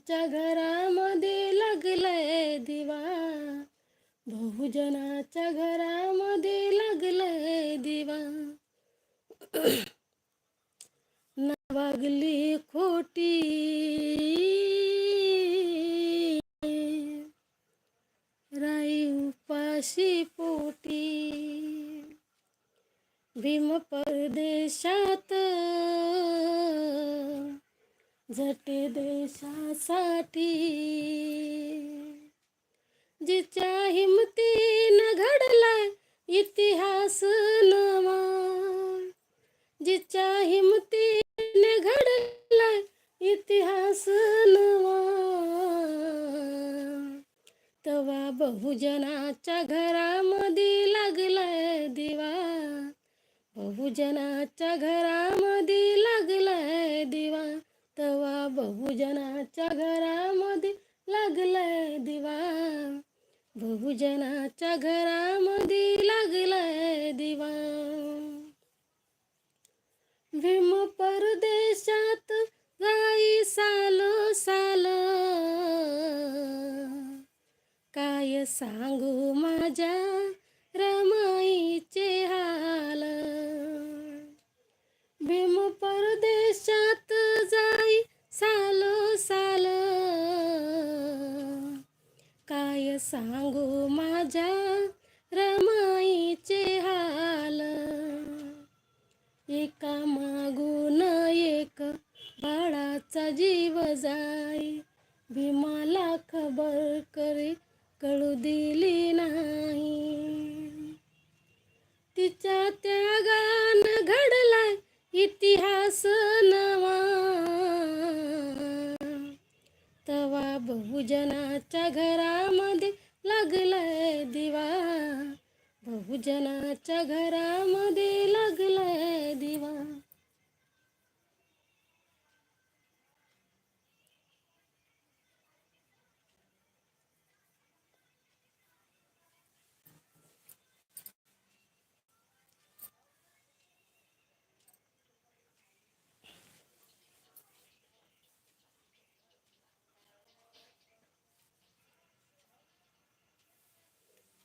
बहुजनाच्या घरामध्ये लागलंय दिवा. बहुजनाच्या घरामध्ये लागलंय दिवा. नावागली खोटी. राई उपाशी पोटी. भीम परदेशात झटे देशासाठी जिच्या हिमतीनं घडला इतिहास नवा. जिच्या हिमतीने घडला इतिहास नवा. तवा बहुजनाच्या घरामध्ये लागलाय दिवा. बहुजनाच्या घरामध्ये लागलाय दिवा. तवा बहुजनाच्या घरामध्ये लागलाय दिवा. बहुजनाच्या घरामध्ये लागलाय दिवा. भीम परदेशात गाई सालो साल. काय सांगू माझ्या रमाईचे सांगू माझ्या रमाईचे हाल. एका मागून एक बाळाचा जीव जाई भीमाला खबर करे कळू दिली नाही. तिच्या त्यागान घडलाय इतिहास नवा. तवा बहुजनाच्या घरामध्ये लागलाय दिवा. बहुजनाच्या घरामध्ये लागलाय दिवा.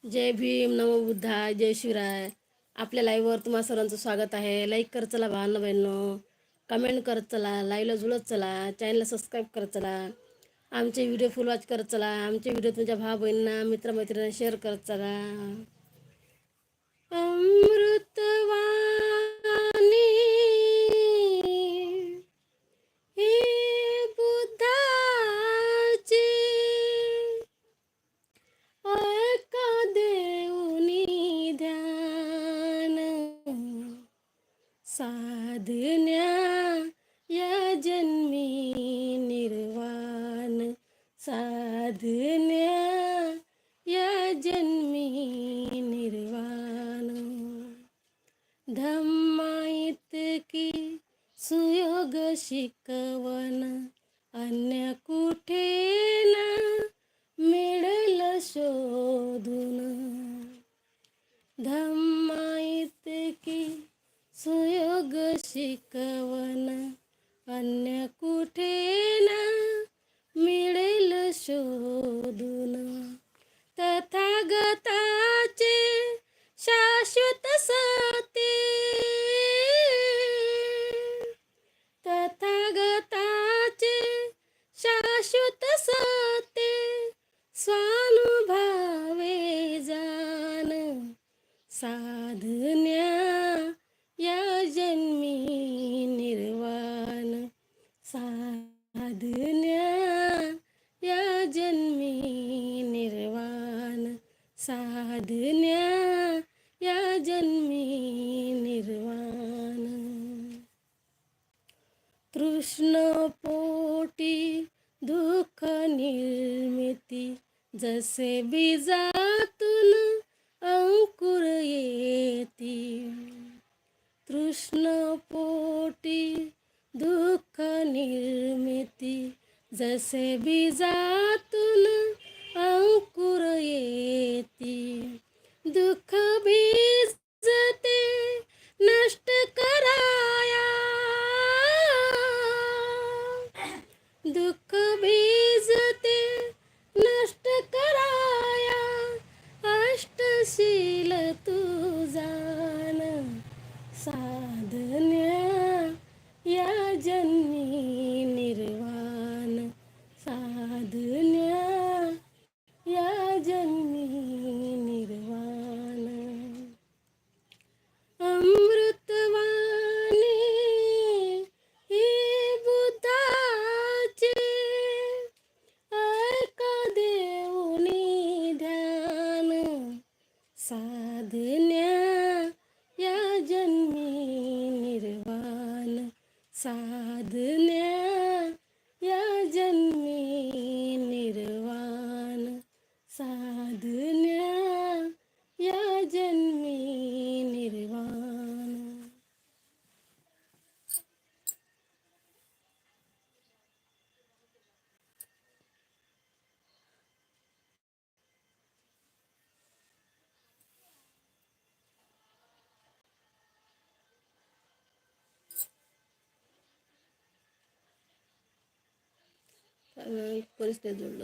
जय भीम नमो बुद्धा जय शिवराय. आपल्या लाईव्हवर तुम्हा सरांचं स्वागत आहे. लाईक कर चला भान बहिणं कमेंट करत चला लाईव्हला जुळत चला चॅनलला सबस्क्राईब करत चला आमचे व्हिडिओ फुल वॉच करत चला आमचे व्हिडिओ तुमच्या भाव बहिणींना मित्रमैत्रिणींना शेअर करत चला. अमृतवा साधन्या या जन्मी निर्वाण. साधन्या या जन्मी निर्वाण. धम्मा की सुयोग शिकवण शिकवण अन्य कुठे ना मिळेल शोधून. तथागताचे शाश्वत सते. तथागताचे शाश्वत सते. स्वानुभावे जान. साधन साधन्या या जन्मी निर्वाण. तृष्ण पोटी दुःख निर्मिती जसे बीजातून अंकुर येती. तृष्ण पोटी दुःख निर्मिती जसे बीजातून अंकुर येती. सुख भिजते नष्ट कराया. दुःख भिजते नष्ट कराया. अष्टशील तुझान साधन्या या जन्म अमृतवाने हे बुद्धाचे ऐका देऊनी ध्यान साधन्या या जन्मी निर्वाण साधन्या या जन्मी निर्वाण साधन्या या जन्मी পরিস্থিতির জন্য।